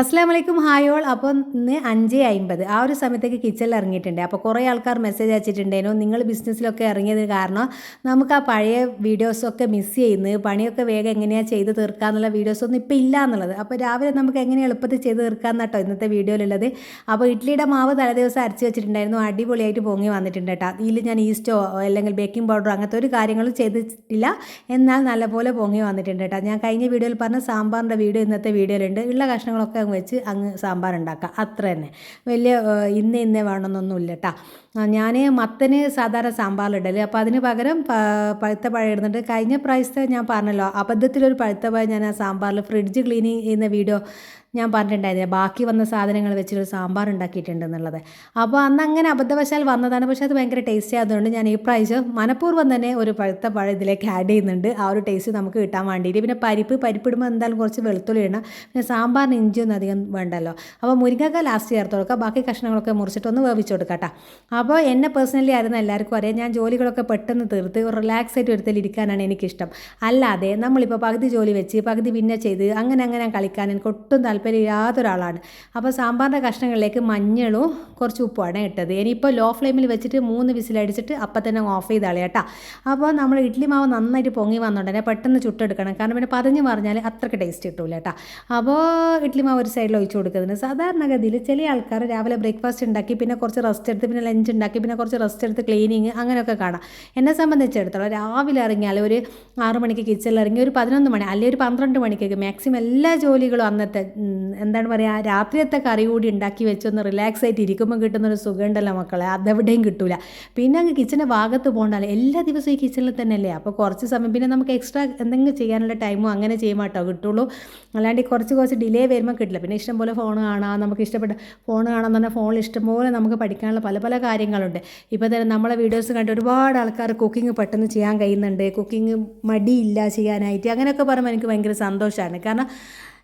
അസ്സാം വലൈക്കും hi all. അപ്പോൾ ഇന്ന് അഞ്ച് അമ്പത് ആ ഒരു സമയത്തേക്ക് കിച്ചണിൽ ഇറങ്ങിയിട്ടുണ്ട്. അപ്പോൾ കുറേ ആൾക്കാർ മെസ്സേജ് അയച്ചിട്ടുണ്ടായിരുന്നു. നിങ്ങൾ ബിസിനസ്സിലൊക്കെ ഇറങ്ങിയത് കാരണം നമുക്ക് ആ പഴയ വീഡിയോസൊക്കെ മിസ് ചെയ്യുന്നു പണിയൊക്കെ വേഗം എങ്ങനെയാണ് ചെയ്ത് തീർക്കാന്നുള്ള വീഡിയോസൊന്നും ഇപ്പോൾ ഇല്ല എന്നുള്ളത്. അപ്പോൾ രാവിലെ നമുക്ക് എങ്ങനെ എളുപ്പത്തിൽ ചെയ്ത് തീർക്കാമെന്ന് കേട്ടോ ഇന്നത്തെ വീഡിയോയിലുള്ളത്. അപ്പോൾ ഇഡ്ലിയുടെ മാവ് തലേദിവസം അരച്ച് വെച്ചിട്ടുണ്ടായിരുന്നു. അടിപൊളിയായിട്ട് പൊങ്ങി വന്നിട്ടുണ്ട് കേട്ടോ ഇതിൽ ഞാൻ ഈസ്റ്റോ അല്ലെങ്കിൽ ബേക്കിംഗ് പൗഡറോ അങ്ങനത്തെ ഒരു കാര്യങ്ങളും ചെയ്തിട്ടില്ല. എന്നാൽ നല്ലപോലെ പൊങ്ങി വന്നിട്ടുണ്ട് കേട്ടോ ഞാൻ കഴിഞ്ഞ വീഡിയോയിൽ പറഞ്ഞ സാമ്പാറിന്റെ വീഡിയോ ഇന്നത്തെ വീഡിയോയിലുണ്ട്. ഉള്ള കഷ്ണങ്ങളൊക്കെ അങ്ങ് വെച്ച് അങ്ങ് സാമ്പാർ ഉണ്ടാക്കുക അത്ര തന്നെ. വലിയ ഇന്ന ഇന്നേ വേണമെന്നൊന്നുമില്ല കേട്ടോ ഞാൻ മത്തന് സാധാരണ സാമ്പാറിലിടൽ. അപ്പോൾ അതിന് പകരം പഴുത്ത പഴം ഇടുന്നുണ്ട്. കഴിഞ്ഞ പ്രാവശ്യത്തെ ഞാൻ പറഞ്ഞല്ലോ അബദ്ധത്തിലൊരു പഴുത്ത പഴം ഞാൻ ആ സാമ്പാറിൽ ഫ്രിഡ്ജ് ക്ലീനിങ് ചെയ്യുന്ന വീഡിയോ ഞാൻ പറഞ്ഞിട്ടുണ്ടായിരുന്നു ബാക്കി വന്ന സാധനങ്ങൾ വെച്ചൊരു സാമ്പാർ ഉണ്ടാക്കിയിട്ടുണ്ട് എന്നുള്ളത് അപ്പോൾ അന്ന് അങ്ങനെ അബദ്ധവശാൽ വന്നതാണ്. പക്ഷേ അത് ഭയങ്കര ടേസ്റ്റി ആയതുകൊണ്ട് ഞാൻ ഈ പ്രാവശ്യം മനഃപൂർവം തന്നെ ഒരു പഴുത്ത പഴം ഇതിലേക്ക് ആഡ് ചെയ്യുന്നുണ്ട്. ആ ഒരു ടേസ്റ്റ് നമുക്ക് കിട്ടാൻ വേണ്ടിയിട്ട്. പിന്നെ പരിപ്പ് പരിപ്പിടുമ്പോൾ എന്തായാലും കുറച്ച് വെളുത്തുള്ളി ഇടണം. പിന്നെ സാമ്പാറിന് ഇഞ്ചിയൊന്നും അധികം വേണ്ടല്ലോ. അപ്പോൾ മുരിങ്ങക്ക ലാസ്റ്റ് ചേർത്ത് കൊടുക്കുക ബാക്കി കഷ്ണങ്ങളൊക്കെ മുറിച്ചിട്ടൊന്ന് വേവിച്ച് കൊടുക്കട്ടെ. കേട്ടോ അപ്പോൾ എന്നെ പേഴ്സണലി ആയിരുന്നു എല്ലാവർക്കും അറിയാം. ഞാൻ ജോലികളൊക്കെ പെട്ടെന്ന് തീർത്ത് റിലാക്സ് ആയിട്ട് ഒരുത്തിൽ ഇരിക്കാനാണ് എനിക്കിഷ്ടം. അല്ലാതെ നമ്മളിപ്പോൾ പകുതി ജോലി വെച്ച് പകുതി പിന്നെ ചെയ്ത് അങ്ങനെ അങ്ങനെ കളിക്കാൻ എനിക്ക് ഒട്ടും താല്പര്യമില്ലാത്ത ഒരാളാണ് അപ്പോൾ സാമ്പാറിന്റെ കഷ്ണങ്ങളിലേക്ക് മഞ്ഞളും കുറച്ച് ഉപ്പുമാണ് ഇട്ടത്. ഇനിയിപ്പോൾ ലോ ഫ്ലെയിമിൽ വെച്ചിട്ട് മൂന്ന് വിസിലടിച്ചിട്ട് അപ്പം തന്നെ ഓഫ് ചെയ്ത് കളയാം അപ്പോൾ നമ്മൾ ഇഡ്ഡലി മാവ് നന്നായിട്ട് പൊങ്ങി വന്നുണ്ടെങ്കിൽ പെട്ടെന്ന് ചുട്ടെടുക്കണം. കാരണം പിന്നെ പതഞ്ഞ് പറഞ്ഞാൽ അത്രയ്ക്ക് ടേസ്റ്റ് കിട്ടൂല കേട്ടോ. അപ്പോൾ ഇഡ്ഡലി മാവ് ഒരു സൈഡിൽ ഒഴിച്ച് കൊടുക്കുന്നത് സാധാരണഗതിയിൽ ചില ആൾക്കാർ രാവിലെ ബ്രേക്ക്ഫാസ്റ്റ് ഉണ്ടാക്കി പിന്നെ കുറച്ച് റെസ്റ്റ് എടുത്ത് പിന്നെ ലഞ്ച് ഉണ്ടാക്കി പിന്നെ കുറച്ച് റെസ്റ്റ് എടുത്ത് ക്ലീനിങ് അങ്ങനെയൊക്കെ കാണാം. എന്നെ സംബന്ധിച്ചിടത്തോളം രാവിലെ ഇറങ്ങിയാൽ ഒരു ആറ് മണിക്ക് കിച്ചണിൽ ഇറങ്ങി ഒരു പതിനൊന്ന് മണി അല്ലെങ്കിൽ ഒരു പന്ത്രണ്ട് മണിക്കൊക്കെ മാക്സിമം എല്ലാ ജോലികളും അന്നത്തെ എന്താണ് പറയുക രാത്രിയത്തെ കറി കൂടി ഉണ്ടാക്കി വെച്ചൊന്ന് റിലാക്സ് ആയിട്ട് ഇരിക്കുമ്പോൾ കിട്ടുന്നൊരു സുഖം ഉണ്ടല്ലോ മക്കളെ. അതെവിടെയും കിട്ടില്ല പിന്നെ അങ്ങ് കിച്ചന്റെ ഭാഗത്ത് പോകണ്ടല്ലോ എല്ലാ ദിവസവും ഈ കിച്ചണിൽ തന്നെയല്ലേ? അപ്പോൾ കുറച്ച് സമയം പിന്നെ നമുക്ക് എക്സ്ട്രാ എന്തെങ്കിലും ചെയ്യാനുള്ള ടൈമോ അങ്ങനെ ചെയ്യുമ്പോൾ കേട്ടോ കിട്ടുള്ളൂ. അല്ലാണ്ട് കുറച്ച് കുറച്ച് ഡിലേ വരുമ്പോൾ കിട്ടില്ല. പിന്നെ ഇഷ്ടംപോലെ ഫോൺ കാണാം നമുക്ക് ഇഷ്ടപ്പെട്ട ഫോൺ കാണാൻ തന്നെ ഫോണിൽ ഇഷ്ടംപോലെ നമുക്ക് പഠിക്കാനുള്ള പല പല കാര്യങ്ങളുണ്ട്. ഇപ്പോൾ തന്നെ നമ്മളെ വീഡിയോസ് കണ്ട് ഒരുപാട് ആൾക്കാർ കുക്കിംഗ് പെട്ടെന്ന് ചെയ്യാൻ കഴിയുന്നുണ്ട്. കുക്കിംഗ് മടിയില്ല ചെയ്യാനായിട്ട് അങ്ങനെയൊക്കെ പറയുമ്പോൾ എനിക്ക് ഭയങ്കര സന്തോഷമാണ് കാരണം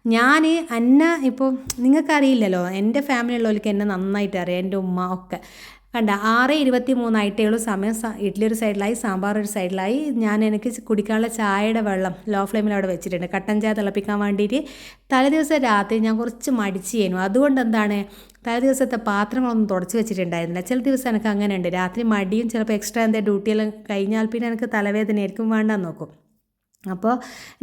ഞാൻ അന്ന ഇപ്പോൾ നിങ്ങൾക്കറിയില്ലല്ലോ എന്റെ ഫാമിലി ഉള്ളവർക്ക് എന്നെ നന്നായിട്ട് അറിയാം എന്റെ ഉമ്മ ഒക്കെ. കണ്ട ആറ് ഇരുപത്തി മൂന്നായിട്ടേ ഉള്ളൂ സമയം. ഇഡ്ഡലി ഒരു സൈഡിലായി സാമ്പാർ ഒരു സൈഡിലായി. ഞാൻ എനിക്ക് കുടിക്കാനുള്ള ചായയുടെ വെള്ളം ലോ ഫ്ലെയിമിൽ അവിടെ വെച്ചിട്ടുണ്ട്. കട്ടൻ ചായ തിളപ്പിക്കാൻ വേണ്ടിയിട്ട് തലേദിവസം രാത്രി ഞാൻ കുറച്ച് മടിച്ച് ചെയ്യുന്നു അതുകൊണ്ട് എന്താണ് തലേ ദിവസത്തെ പാത്രങ്ങളൊന്നും തുടച്ച് വെച്ചിട്ടുണ്ടായിരുന്നില്ല. ചില ദിവസം എനിക്ക് അങ്ങനെ ഉണ്ട് രാത്രി മടിയും ചിലപ്പോൾ എക്സ്ട്രാ എന്താ ഡ്യൂട്ടിയെല്ലാം കഴിഞ്ഞാൽ പിന്നെ എനിക്ക് തലവേദനയായിരിക്കും വേണ്ടാന്ന് നോക്കും. അപ്പോൾ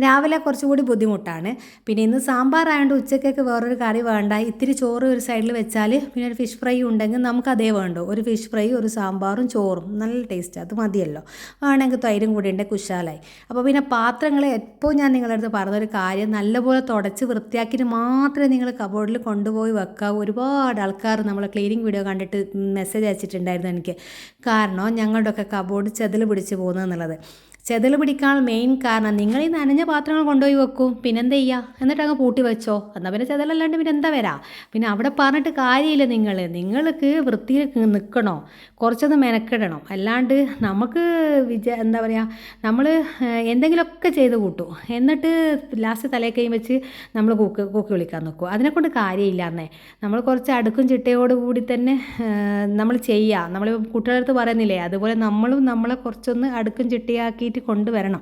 രാവിലെ കുറച്ചുകൂടി ബുദ്ധിമുട്ടാണ്. പിന്നെ ഇന്ന് സാമ്പാർ ആയതുകൊണ്ട് ഉച്ചക്കൊക്കെ വേറൊരു കറി വേണ്ട. ഇത്തിരി ചോറ് ഒരു സൈഡിൽ വെച്ചാൽ പിന്നെ ഒരു ഫിഷ് ഫ്രൈ ഉണ്ടെങ്കിൽ നമുക്ക് അതേ വേണ്ടു. ഒരു ഫിഷ് ഫ്രൈ ഒരു സാമ്പാറും ചോറും. നല്ല ടേസ്റ്റ് അത് മതിയല്ലോ. വേണമെങ്കിൽ തൈരും കൂടി ഉണ്ട് കുശാലായി. അപ്പോൾ പിന്നെ പാത്രങ്ങൾ എപ്പോൾ ഞാൻ നിങ്ങളുടെ അടുത്ത് പറഞ്ഞൊരു കാര്യം. നല്ലപോലെ തുടച്ച് വൃത്തിയാക്കിയിട്ട് മാത്രമേ നിങ്ങൾ കബോർഡിൽ കൊണ്ടുപോയി വെക്കാവൂ. ഒരുപാട് ആൾക്കാർ നമ്മൾ ക്ലീനിങ് വീഡിയോ കണ്ടിട്ട് മെസ്സേജ് അയച്ചിട്ടുണ്ടായിരുന്നു എനിക്ക്. കാരണം ഞങ്ങളുടെയൊക്കെ കബോർഡ് ചെതിൽ പിടിച്ച് പോകുന്നത് എന്നുള്ളത്. ചെതൽ പിടിക്കാൻ മെയിൻ കാരണം നിങ്ങൾ ഈ നനഞ്ഞ പാത്രങ്ങൾ കൊണ്ടുപോയി വെക്കും. പിന്നെന്താ ചെയ്യുക എന്നിട്ട് അങ്ങ് പൂട്ടി വെച്ചോ. എന്നാൽ പിന്നെ ചെതലല്ലാണ്ട് പിന്നെ എന്താ വരാ? പിന്നെ അവിടെ പറഞ്ഞിട്ട് കാര്യമില്ല നിങ്ങൾ നിങ്ങൾക്ക് വൃത്തിയിൽ നിൽക്കണോ? കുറച്ചൊന്ന് മെനക്കെടണം. അല്ലാണ്ട് നമുക്ക് വിച എന്താ പറയുക നമ്മൾ എന്തെങ്കിലുമൊക്കെ ചെയ്ത് കൂട്ടും. എന്നിട്ട് ലാസ്റ്റ് തലയിൽ വെച്ച് നമ്മൾ കൂക്ക് കൂക്കി വിളിക്കാൻ നോക്കും. അതിനെക്കൊണ്ട് കാര്യമില്ല എന്നേ നമ്മൾ കുറച്ച് അടുക്കും ചിട്ടയോട് കൂടി തന്നെ നമ്മൾ ചെയ്യുക നമ്മൾ കുട്ടികളടുത്ത് പറയുന്നില്ലേ? അതുപോലെ നമ്മളും നമ്മളെ കുറച്ചൊന്ന് അടുക്കും ചിട്ടയാക്കിയിട്ട് കൊണ്ടുവരണം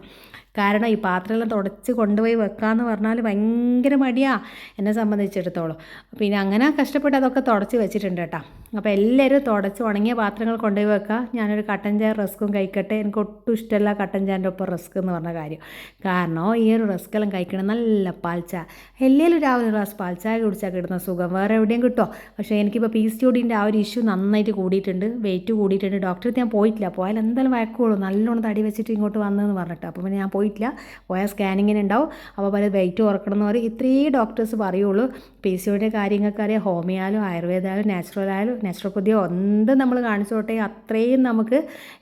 കാരണം ഈ പാത്രമെല്ലാം തുടച്ച് കൊണ്ടുപോയി വെക്കാമെന്ന് പറഞ്ഞാൽ ഭയങ്കര മടിയാണ് എന്നെ സംബന്ധിച്ചിടത്തോളം. പിന്നെ അങ്ങനെ കഷ്ടപ്പെട്ട് അതൊക്കെ തുടച്ച് വെച്ചിട്ടുണ്ട് കേട്ടോ. അപ്പോൾ എല്ലാവരും തുടച്ച് ഉണങ്ങിയ പാത്രങ്ങൾ കൊണ്ടുപോയി വെക്കുക. ഞാനൊരു കട്ടൻ ചായ റസ്ക്കും കഴിക്കട്ടെ. എനിക്ക് ഒട്ടും ഇഷ്ടമല്ല കട്ടൻ ചായന്റെ ഒപ്പം റസ്ക് എന്ന് പറഞ്ഞ കാര്യം. കാരണം ഈ ഒരു റസ്ക്കെല്ലാം കഴിക്കണം നല്ല പാൽച്ചായ എല്ലാവരും രാവിലെ ഗ്ലാസ് പാൽച്ചായ കുടിച്ചാൽ കിട്ടുന്ന സുഖം. വേറെ എവിടെയും കിട്ടുമോ? പക്ഷേ എനിക്കിപ്പോൾ പി സി ഒടിന്റെ ആ ഒരു ഇഷ്യൂ നന്നായിട്ട് കൂടിയിട്ടുണ്ട്. വെയിറ്റ് കൂടിയിട്ടുണ്ട്. ഡോക്ടറെ ഞാൻ പോയിട്ടില്ല. പോയാൽ എന്തായാലും വഴക്കുള്ളൂ. നല്ലോണം തടി വെച്ചിട്ട് ഇങ്ങോട്ട് വന്നതെന്ന് പറഞ്ഞിട്ട്. അപ്പോൾ പിന്നെ ഞാൻ പോയിട്ടില്ല. പോയാൽ സ്കാനിങ്ങിന് ഉണ്ടാവും അപ്പോൾ പല വെയിറ്റ് കുറക്കണം എന്ന് പറയും. ഇത്രയും ഡോക്ടേഴ്സ് പറയുള്ളൂ. പി സി ഒയുടെ കാര്യങ്ങൾക്ക് അറിയാം. ഹോമിയായാലും ആയുർവേദമായാലും നാച്ചുറൽ ആയാലും നാച്ചുറോപ്പതിയോ എന്ത് നമ്മൾ കാണിച്ചോട്ടെ അത്രയും നമുക്ക്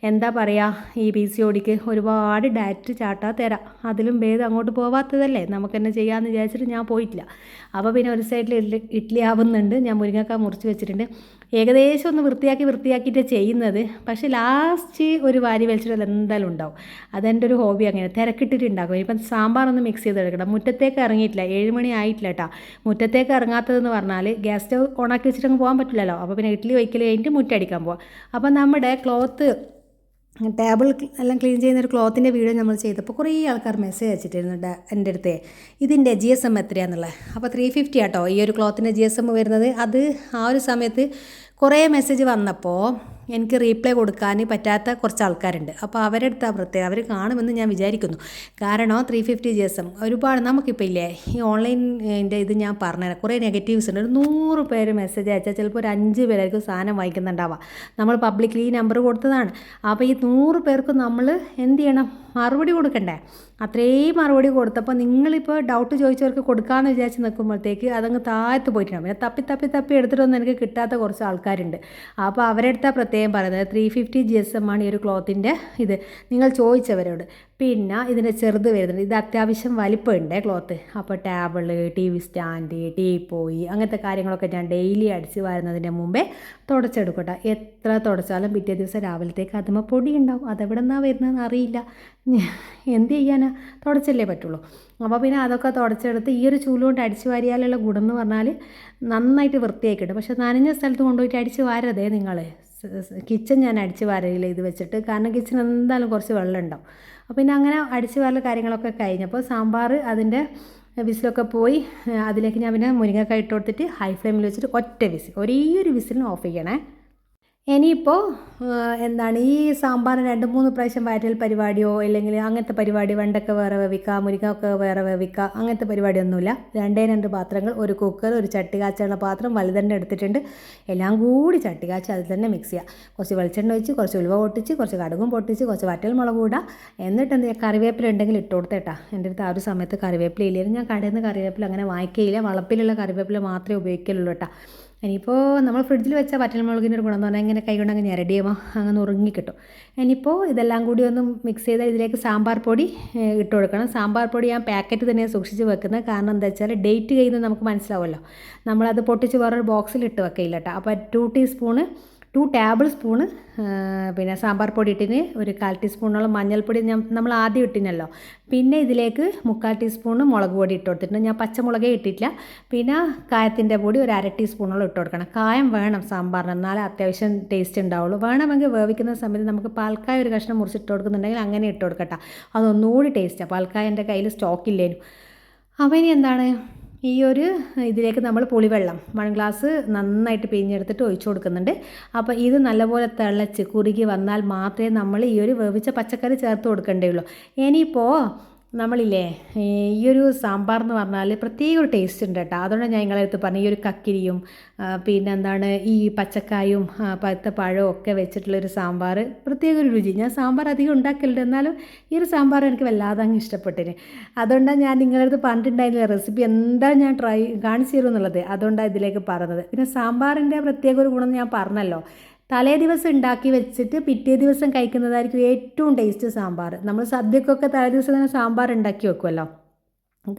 എന്താ പറയുക ഈ പി സി ഒടിക്ക് ഒരുപാട് ഡയറ്റ് ചാട്ടാ തരാം. അതിലും ഭേദം അങ്ങോട്ട് പോവാത്തതല്ലേ? നമുക്ക് തന്നെ ചെയ്യാമെന്ന് വിചാരിച്ചിട്ട് ഞാൻ പോയിട്ടില്ല. അപ്പോൾ പിന്നെ ഒരു സൈഡിൽ ഇഡ്ലി ഇഡ്ഡലി ആവുന്നുണ്ട്. ഞാൻ മുരിങ്ങക്ക മുറിച്ച് വെച്ചിട്ടുണ്ട്. ഏകദേശം ഒന്ന് വൃത്തിയാക്കി വൃത്തിയാക്കിയിട്ടാണ് ചെയ്യുന്നത്. പക്ഷേ ലാസ്റ്റ് ഒരു വാരി വലിച്ചിട്ട് എന്തായാലും ഉണ്ടാവും. അതെന്റെ ഒരു ഹോബി അങ്ങനെ. തിരക്കിട്ടിട്ട് ഉണ്ടാക്കും ഇപ്പം സാമ്പാർ ഒന്ന് മിക്സ് ചെയ്തെടുക്കണം. മുറ്റത്തേക്ക് ഇറങ്ങിയിട്ടില്ല. ഏഴ് മണി ആയിട്ടില്ല കേട്ടോ മുറ്റത്തേക്ക് ഇറങ്ങാത്തതെന്ന് പറഞ്ഞാൽ ഗ്യാസ് സ്റ്റവ് ഓണാക്കി വെച്ചിട്ട് അങ്ങ് പോകാൻ പറ്റില്ലല്ലോ. അപ്പോൾ പിന്നെ ഇഡ്ഡലി വയ്ക്കൽ കഴിഞ്ഞിട്ട് മുറ്റടിക്കാൻ പോവാം. അപ്പോൾ നമ്മുടെ ക്ലോത്ത് ടേബിൾ എല്ലാം ക്ലീൻ ചെയ്യുന്ന ഒരു ക്ലോത്തിന്റെ വീഡിയോ നമ്മൾ ചെയ്തപ്പോൾ കുറേ ആൾക്കാർ മെസ്സേജ് അയച്ചിട്ടിരുന്നു എന്റെ അടുത്ത്. ഇതിന്റെ ജി എസ് എം എത്രയാണെന്നുള്ളത് അപ്പോൾ ത്രീ ഫിഫ്റ്റി ആട്ടോ ഈ ഒരു ക്ലോത്തിന്റെ ജി എസ് എം വരുന്നത്. അത് ആ ഒരു സമയത്ത് കുറേ മെസ്സേജ് വന്നപ്പോൾ എനിക്ക് റീപ്ലൈ കൊടുക്കാൻ പറ്റാത്ത കുറച്ച് ആൾക്കാരുണ്ട്. അപ്പോൾ അവരെടുത്ത പ്രത്യേകം അവർ കാണുമെന്ന് ഞാൻ വിചാരിക്കുന്നു. കാരണം three fifty G S M ഒരുപാട് നമുക്കിപ്പോൾ ഇല്ലേ ഈ ഓൺലൈനിന്റെ ഇത് ഞാൻ പറഞ്ഞുതരാം. കുറേ നെഗറ്റീവ്സ് ഉണ്ട്. ഒരു നൂറ് പേര് മെസ്സേജ് അയച്ചാൽ ചിലപ്പോൾ ഒരു അഞ്ച് പേരായിരിക്കും സാധനം വായിക്കുന്നുണ്ടാവുക. നമ്മൾ പബ്ലിക്കിൽ ഈ നമ്പർ കൊടുത്തതാണ്. അപ്പോൾ ഈ നൂറ് പേർക്ക് നമ്മൾ എന്ത് ചെയ്യണം? മറുപടി കൊടുക്കണ്ടേ? അത്രയും മറുപടി കൊടുത്തപ്പോൾ നിങ്ങളിപ്പോൾ ഡൗട്ട് ചോദിച്ചവർക്ക് കൊടുക്കാമെന്ന് വിചാരിച്ച് നിൽക്കുമ്പോഴത്തേക്ക് അതങ്ങ് താഴത്ത് പോയിട്ടുണ്ടാവും പിന്നെ തപ്പി തപ്പി തപ്പി എടുത്തിട്ടൊന്നും എനിക്ക് കിട്ടാത്ത കുറച്ച് ആൾക്കാരുണ്ട്. അപ്പോൾ അവരെടുത്ത പ്രത്യേകം പറയുന്നത് three fifty G S M ആണ് ഈ ഒരു ക്ലോത്തിന്റെ ഇത്. നിങ്ങൾ ചോദിച്ചവരോട് പിന്നെ ഇതിന്റെ ചെറുത് വരുന്നുണ്ട്. ഇത് അത്യാവശ്യം വലിപ്പമുണ്ട് ക്ലോത്ത് അപ്പോൾ table T V stand teapoy അങ്ങനത്തെ കാര്യങ്ങളൊക്കെ ഞാൻ ഡെയിലി അടിച്ച് വരുന്നതിന്റെ മുമ്പേ തുടച്ചെടുക്കട്ടെ. എത്ര തുടച്ചാലും പിറ്റേ ദിവസം രാവിലത്തേക്ക് അതിമ പൊടി ഉണ്ടാവും. അതെവിടെ നിന്നാണ് വരുന്നതെന്ന് അറിയില്ല. എന്ത് ചെയ്യാനാ? തുടച്ചല്ലേ പറ്റുള്ളൂ. അപ്പോൾ പിന്നെ അതൊക്കെ തുടച്ചെടുത്ത് ഈ ഒരു ചൂൽ കൊണ്ട് അടിച്ച് വാരിയാലുള്ള ഗുണം എന്ന് പറഞ്ഞാൽ നന്നായിട്ട് വൃത്തിയാക്കിയിട്ട് പക്ഷെ നനഞ്ഞ സ്ഥലത്ത് കൊണ്ടുപോയിട്ട് അടിച്ച് വാരതേ നിങ്ങൾ കിച്ചൺ ഞാൻ അടിച്ച് വാരയിൽ ഇത് വെച്ചിട്ട്. കാരണം കിച്ചൺ എന്തായാലും കുറച്ച് വെള്ളം ഉണ്ടാവും. അപ്പോൾ പിന്നെ അങ്ങനെ അടിച്ച് വാരൽ കാര്യങ്ങളൊക്കെ കഴിഞ്ഞപ്പോൾ സാമ്പാർ അതിന്റെ വിസിലൊക്കെ പോയി. അതിലേക്ക് ഞാൻ പിന്നെ മുരിങ്ങക്കായ ഇട്ട് കൊടുത്തിട്ട് ഹൈ ഫ്ലെയിമിൽ വെച്ചിട്ട് ഒറ്റ വിസിൽ ഒരേ ഒരു വിസിലിന് ഓഫ് ചെയ്യണേ. ഇനിയിപ്പോൾ എന്താണ് ഈ സാമ്പാർ രണ്ട് മൂന്ന് പ്രാവശ്യം വയറ്റൽ പരിപാടിയോ അല്ലെങ്കിൽ അങ്ങനത്തെ പരിപാടി വെണ്ടക്ക വേറെ വേവിക്കുക മുരിങ്ങൊക്കെ വേറെ വേവിക്കുക അങ്ങനത്തെ പരിപാടിയൊന്നുമില്ല. രണ്ടേ രണ്ട് പാത്രങ്ങൾ ഒരു കുക്കർ ഒരു ചട്ടി കാച്ചുള്ള പാത്രം വലുതന്നെ എടുത്തിട്ടുണ്ട്. എല്ലാം കൂടി ചട്ടി കാച്ച് അതിൽ തന്നെ മിക്സ് ചെയ്യുക കുറച്ച് വെളിച്ചെണ്ണ ഒഴിച്ച് കുറച്ച് ഉലുവ പൊട്ടിച്ച് കുറച്ച് കടുകും പൊട്ടിച്ച് കുറച്ച് വറ്റൽ മുളക് ഇടുക എന്നിട്ട് എന്ത് കറിവേപ്പില ഉണ്ടെങ്കിൽ ഇട്ട് കൊടുത്തേട്ടാ. എന്റെ അടുത്ത് ആ ഒരു സമയത്ത് കറിവേപ്പില ഇല്ലായിരുന്നു. ഞാൻ കടയിൽ നിന്ന് കറിവേപ്പില അങ്ങനെ വാങ്ങിക്കയില്ല. വളപ്പിലുള്ള കറിവേപ്പില മാത്രമേ ഉപയോഗിക്കലുള്ളൂ കേട്ടോ. ഇനിയിപ്പോൾ നമ്മൾ ഫ്രിഡ്ജിൽ വെച്ച വറ്റൽമുളകിന്റെ ഒരു ഗുണം എന്ന് പറഞ്ഞാൽ ഇങ്ങനെ കൈ കൊണ്ട് അങ്ങ് ഞെരടിയുമ്പോൾ അങ്ങനെ ഉറങ്ങി കിട്ടും. ഇനിയിപ്പോൾ ഇതെല്ലാം കൂടി ഒന്ന് മിക്സ് ചെയ്താൽ ഇതിലേക്ക് സാമ്പാർ പൊടി ഇട്ട് കൊടുക്കണം. സാമ്പാർ പൊടി ഞാൻ പാക്കറ്റ് തന്നെ സൂക്ഷിച്ച് വെക്കുന്നത്. കാരണം എന്താ വെച്ചാൽ ഡേറ്റ് കഴിയുന്നത് നമുക്ക് മനസ്സിലാവുമല്ലോ. നമ്മളത് പൊട്ടിച്ച് വേറൊരു ബോക്സിൽ ഇട്ട് വെക്കില്ല കേട്ടോ അപ്പോൾ two teaspoon two tablespoon പിന്നെ സാമ്പാർ പൊടി ഇട്ടിന് ഒരു കാൽ ടീസ്പൂണോളം മഞ്ഞൾപ്പൊടി നമ്മൾ ആദ്യം ഇട്ടിനല്ലോ. പിന്നെ ഇതിലേക്ക് മുക്കാൽ ടീസ്പൂണ് മുളക് പൊടി ഇട്ട് കൊടുത്തിട്ടുണ്ട്. ഞാൻ പച്ചമുളകേ ഇട്ടിട്ടില്ല. പിന്നെ കായത്തിന്റെ പൊടി ഒരു അര ടീസ്പൂണോളം ഇട്ട് കൊടുക്കണം. കായം വേണം സാമ്പാറിന് എന്നാലേ അത്യാവശ്യം ടേസ്റ്റ് ഉണ്ടാവുള്ളൂ. വേണമെങ്കിൽ വേവിക്കുന്ന സമയത്ത് നമുക്ക് പാൽക്കായ ഒരു കഷ്ണം മുറിച്ചിട്ട് കൊടുക്കുന്നുണ്ടെങ്കിൽ അങ്ങനെ ഇട്ട് കൊടുക്കട്ടെ. അതൊന്നുകൂടി ടേസ്റ്റാണ് പാൽക്കായ എന്റെ കയ്യിൽ സ്റ്റോക്കില്ലേനു അപ്പോൾ എന്താണ്? ഈ ഒരു ഇതിലേക്ക് നമ്മൾ പുളിവെള്ളം വൺ ഗ്ലാസ് നന്നായിട്ട് പിഴിഞ്ഞെടുത്തിട്ട് ഒഴിച്ചു കൊടുക്കുന്നുണ്ട്. അപ്പോൾ ഇത് നല്ലപോലെ തിളച്ച് കുറുകി വന്നാൽ മാത്രമേ നമ്മൾ ഈ ഒരു വേവിച്ച പച്ചക്കറി ചേർത്ത് കൊടുക്കേണ്ടതുള്ളൂ ഇനിയിപ്പോൾ നമ്മളില്ലേ ഈ ഒരു സാമ്പാർ എന്ന് പറഞ്ഞാൽ പ്രത്യേക ഒരു ടേസ്റ്റ് ഉണ്ട് കേട്ടോ. അതുകൊണ്ട് ഞാൻ നിങ്ങളെ അടുത്ത് പറഞ്ഞു ഈ ഒരു കക്കിരിയും പിന്നെ എന്താണ് ഈ പച്ചക്കായും പഴുത്ത പഴവും ഒക്കെ വെച്ചിട്ടുള്ളൊരു സാമ്പാർ പ്രത്യേക ഒരു രുചി. ഞാൻ സാമ്പാർ അധികം ഉണ്ടാക്കലുണ്ട് എന്നാലും ഈ ഒരു സാമ്പാർ എനിക്ക് വല്ലാതെ അങ്ങ് ഇഷ്ടപ്പെട്ടിന്. അതുകൊണ്ടാണ് ഞാൻ നിങ്ങളുടെ അടുത്ത് പറഞ്ഞിട്ടുണ്ടായിരുന്നില്ല റെസിപ്പി എന്താ ഞാൻ ട്രൈ കാണിച്ചു തരുമെന്നുള്ളത്. അതുകൊണ്ടാണ് ഇതിലേക്ക് പറഞ്ഞത്. പിന്നെ സാമ്പാറിന്റെ പ്രത്യേക ഒരു ഗുണം ഞാൻ പറഞ്ഞല്ലോ. തലേ ദിവസം ഉണ്ടാക്കി വെച്ചിട്ട് പിറ്റേ ദിവസം കഴിക്കുന്നതായിരിക്കും ഏറ്റവും ടേസ്റ്റ് സാമ്പാർ. നമ്മൾ സദ്യക്കൊക്കെ തലേ ദിവസം തന്നെ സാമ്പാർ ഉണ്ടാക്കി വെക്കുമല്ലോ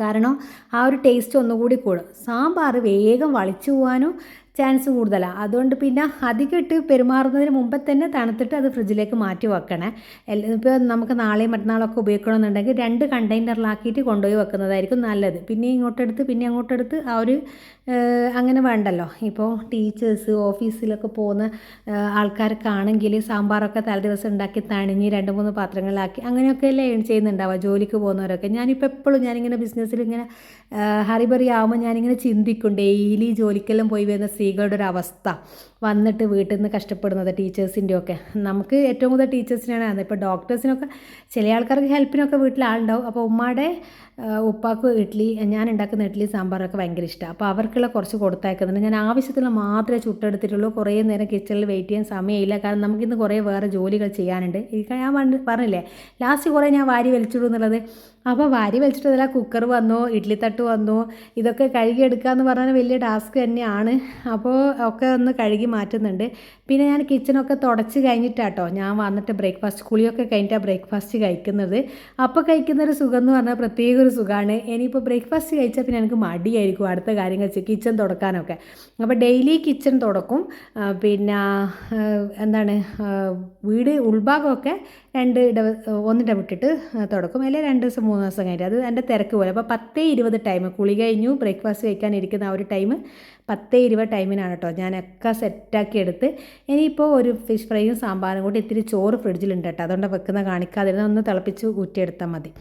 കാരണം ആ ഒരു ടേസ്റ്റ് ഒന്നുകൂടി കൂടും. സാമ്പാർ വേഗം വളിച്ചു പോകാനും ചാൻസ് കൂടുതലാണ് അതുകൊണ്ട് പിന്നെ അധികം ഇട്ട് പെരുമാറുന്നതിന് മുമ്പ് തന്നെ തണുത്തിട്ട് അത് ഫ്രിഡ്ജിലേക്ക് മാറ്റി വെക്കണേ. ഇപ്പോൾ നമുക്ക് നാളെയും മറ്റന്നാളൊക്കെ ഉപയോഗിക്കണമെന്നുണ്ടെങ്കിൽ രണ്ട് കണ്ടെയ്നറിലാക്കിയിട്ട് കൊണ്ടുപോയി വെക്കുന്നതായിരിക്കും നല്ലത്. പിന്നെ ഇങ്ങോട്ടെടുത്ത് പിന്നെ അങ്ങോട്ടെടുത്ത് ആ ഒരു അങ്ങനെ വേണ്ടല്ലോ. ഇപ്പോൾ ടീച്ചേഴ്സ് ഓഫീസിലൊക്കെ പോകുന്ന ആൾക്കാർക്കാണെങ്കിൽ സാമ്പാറൊക്കെ തലേ ദിവസം ഉണ്ടാക്കി തണിഞ്ഞ് രണ്ട് മൂന്ന് പാത്രങ്ങളിലാക്കി അങ്ങനെയൊക്കെ അല്ലേ ചെയ്യുന്നുണ്ടാവുക ജോലിക്ക് പോകുന്നവരൊക്കെ. ഞാനിപ്പോൾ എപ്പോഴും ഞാനിങ്ങനെ ബിസിനസ്സിൽ ഇങ്ങനെ ഹറിബറി ആവുമ്പോൾ ഞാനിങ്ങനെ ചിന്തിക്കും ഡെയിലി ജോലിക്കെല്ലാം പോയി വരുന്ന സ്ത്രീകളുടെ ഒരു അവസ്ഥ വന്നിട്ട് വീട്ടിൽ നിന്ന് കഷ്ടപ്പെടുന്നത് ടീച്ചേഴ്സിന്റെ ഒക്കെ നമുക്ക് ഏറ്റവും കൂടുതൽ ടീച്ചേഴ്സിനാണ് അത്. ഇപ്പോൾ ഡോക്ടേഴ്സിനൊക്കെ ചില ആൾക്കാർക്ക് ഹെൽപ്പിനൊക്കെ വീട്ടിൽ ആളുണ്ടാവും അപ്പോൾ ഉമ്മയുടെ ഉപ്പാക്ക് ഇഡ്ഡലി ഞാൻ ഉണ്ടാക്കുന്ന ഇഡ്ഡലി സാമ്പാറൊക്കെ ഭയങ്കര ഇഷ്ടമാണ് അപ്പോൾ അവർക്കുള്ള കുറച്ച് കൊടുത്തയക്കുന്നുണ്ട്. ഞാൻ ആവശ്യത്തിന് മാത്രമേ ചുട്ടെടുത്തിട്ടുള്ളൂ. കുറേ നേരം കിച്ചണിൽ വെയിറ്റ് ചെയ്യാൻ സമയമില്ല. കാരണം നമുക്കിന്ന് കുറേ വേറെ ജോലികൾ ചെയ്യാനുണ്ട്. ഇത് ഞാൻ പറഞ്ഞില്ലേ ലാസ്റ്റ് കുറേ ഞാൻ വാരി വലിച്ചിടും എന്നുള്ളത്. അപ്പോൾ വാരി വലിച്ചിട്ട് കുക്കർ വന്നു ഇഡ്ഡലി തട്ട് വന്നു ഇതൊക്കെ കഴുകിയെടുക്കുക എന്ന് പറഞ്ഞാൽ വലിയ ടാസ്ക് തന്നെയാണ്. അപ്പോൾ ഒക്കെ ഒന്ന് കഴുകി മാറ്റുന്നുണ്ട്. പിന്നെ ഞാൻ കിച്ചണൊക്കെ തുടച്ച് കഴിഞ്ഞിട്ടാട്ടോ ഞാൻ വന്നിട്ട് ബ്രേക്ക്ഫാസ്റ്റ് കുളിയൊക്കെ കഴിഞ്ഞിട്ടാണ് ബ്രേക്ക്ഫാസ്റ്റ് കഴിക്കുന്നത്. അപ്പോൾ കഴിക്കുന്ന ഒരു സുഖം എന്ന് പറഞ്ഞാൽ പ്രത്യേക ഒരു സുഖമാണ് ഇനിയിപ്പോൾ ബ്രേക്ക്ഫാസ്റ്റ് കഴിച്ചാൽ പിന്നെ എനിക്ക് മടിയായിരിക്കും അടുത്ത കാര്യങ്ങൾ കിച്ചൺ തുടക്കാനൊക്കെ. അപ്പോൾ ഡെയിലി കിച്ചൺ തുടക്കും. പിന്നെ എന്താണ് വീട് ഉൾഭാഗമൊക്കെ രണ്ട് ഇട ഒന്നിട വിട്ടിട്ട് തുടക്കും. അല്ലെങ്കിൽ രണ്ട് ദിവസം മൂന്ന് ദിവസം കഴിഞ്ഞിട്ട്. അത് എന്റെ തിരക്ക് പോലെ. അപ്പോൾ പത്തേ ഇരുപത് ടൈം കുളി കഴിഞ്ഞു. ബ്രേക്ക്ഫാസ്റ്റ് കഴിക്കാൻ ഇരിക്കുന്ന ആ ഒരു ടൈം പത്തേ ഇരുപത് ടൈമിനാണ് കേട്ടോ. ഞാനൊക്കെ സെറ്റാക്കി എടുത്ത് ഇനിയിപ്പോൾ ഒരു ഫിഷ് ഫ്രൈയും സാമ്പാറും കൂടി ഇത്തിരി ചോറ് ഫ്രിഡ്ജിലുണ്ട് കേട്ടോ. അതുകൊണ്ട് വെക്കുന്ന കാണിക്കാതിരുന്ന ഒന്ന് തിളപ്പിച്ച് ഊറ്റിയെടുത്താൽ മതി.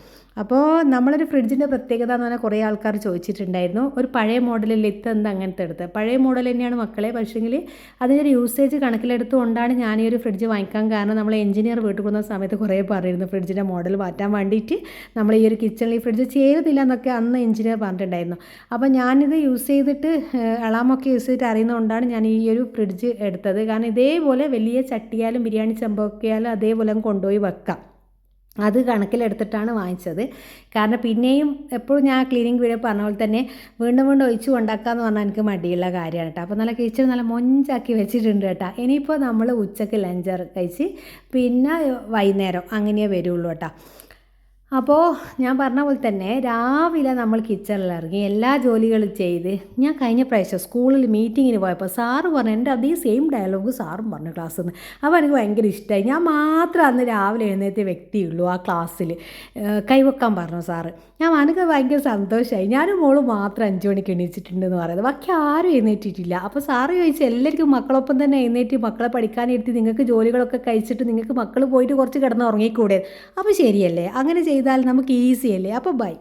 അപ്പോൾ നമ്മളൊരു ഫ്രിഡ്ജിന്റെ പ്രത്യേകത എന്ന് പറഞ്ഞാൽ കുറേ ആൾക്കാർ ചോദിച്ചിട്ടുണ്ടായിരുന്നു. ഒരു പഴയ മോഡലിൽ ഇത്ത് എന്താ അങ്ങനത്തെ എടുത്ത്? പഴയ മോഡൽ തന്നെയാണ് മക്കളെ. പക്ഷേങ്കിൽ അതിന്റെ യൂസേജ് കണക്കിലെടുത്തുകൊണ്ടാണ് ഞാൻ ഈ ഒരു ഫ്രിഡ്ജ് വാങ്ങിക്കാൻ കാരണം നമ്മൾ എഞ്ചിനീയർ വീട്ടിൽ കൊണ്ടുവന്ന സമയത്ത് കുറേ പറഞ്ഞിരുന്നു ഫ്രിഡ്ജിന്റെ മോഡൽ മാറ്റാൻ വേണ്ടിയിട്ട് നമ്മൾ ഈ ഒരു കിച്ചണിൽ ഫ്രിഡ്ജ് ചേരുന്നില്ല എന്നൊക്കെ അന്ന് എഞ്ചിനീയർ പറഞ്ഞിട്ടുണ്ടായിരുന്നു. അപ്പോൾ ഞാനിത് യൂസ് ചെയ്തിട്ട് അളാമൊക്കെ യൂസ് ചെയ്തിട്ട് അറിയുന്നതുകൊണ്ടാണ് ഞാൻ ഈ ഒരു ഫ്രിഡ്ജ് എടുത്തത്. കാരണം ഇതേപോലെ വലിയ ചട്ടിയാലും ബിരിയാണി ചെമ്പൊക്കെയാലും അതേപോലെ കൊണ്ടുപോയി വെക്കാം. അത് കണക്കിലെടുത്തിട്ടാണ് വാങ്ങിച്ചത്. കാരണം പിന്നെയും എപ്പോഴും ഞാൻ ക്ലീനിങ് വീഡിയോ പറഞ്ഞ പോലെ തന്നെ വീണ്ടും വീണ്ടും ഒഴിച്ച് ഉണ്ടാക്കാമെന്ന് പറഞ്ഞാൽ എനിക്ക് മടിയുള്ള കാര്യമാണ് കേട്ടോ. അപ്പോൾ നല്ല കിച്ചൺ നല്ല മൊഞ്ചാക്കി വെച്ചിട്ടുണ്ട് കേട്ടോ. ഇനിയിപ്പോൾ നമ്മൾ ഉച്ചയ്ക്ക് ലഞ്ചർ കഴിച്ച് പിന്നെ വൈകുന്നേരം അങ്ങനെയേ വരുള്ളൂ കേട്ടോ. അപ്പോൾ ഞാൻ പറഞ്ഞ പോലെ തന്നെ രാവിലെ നമ്മൾ കിച്ചണിൽ ഇറങ്ങി എല്ലാ ജോലികളും ചെയ്ത് ഞാൻ കഴിഞ്ഞ പ്രാവശ്യം സ്കൂളിൽ മീറ്റിങ്ങിന് പോയപ്പോൾ സാറ് പറഞ്ഞു എന്റെ അതേ സെയിം ഡയലോഗ് സാറും പറഞ്ഞു ക്ലാസ്സിൽ നിന്ന് അപ്പോൾ എനിക്ക് ഭയങ്കര ഇഷ്ടമായി ഞാൻ മാത്രം അന്ന് രാവിലെ എഴുന്നേറ്റ വ്യക്തിയുള്ളൂ ആ ക്ലാസ്സിൽ കൈവെക്കാൻ പറഞ്ഞു സാറ് ഞാൻ എനിക്ക് ഭയങ്കര സന്തോഷമായി ഞാനും മോൾ മാത്രം അഞ്ച് മണിക്ക് എണീച്ചിട്ടുണ്ടെന്ന് പറയുന്നത്. ബാക്കി ആരും എഴുന്നേറ്റിട്ടില്ല. അപ്പോൾ സാറ് ചോദിച്ചു എല്ലാവർക്കും മക്കളൊപ്പം തന്നെ എഴുന്നേറ്റ് മക്കളെ പഠിക്കാനിരുത്തി നിങ്ങൾക്ക് ജോലികളൊക്കെ കഴിച്ചിട്ട് നിങ്ങൾക്ക് മക്കൾ പോയിട്ട് കുറച്ച് കിടന്ന് ഉറങ്ങിക്കൂടെ? അപ്പോൾ ശരിയല്ലേ. അങ്ങനെ ചെയ്താൽ നമുക്ക് ഈസി അല്ലേ? അപ്പോൾ ബൈ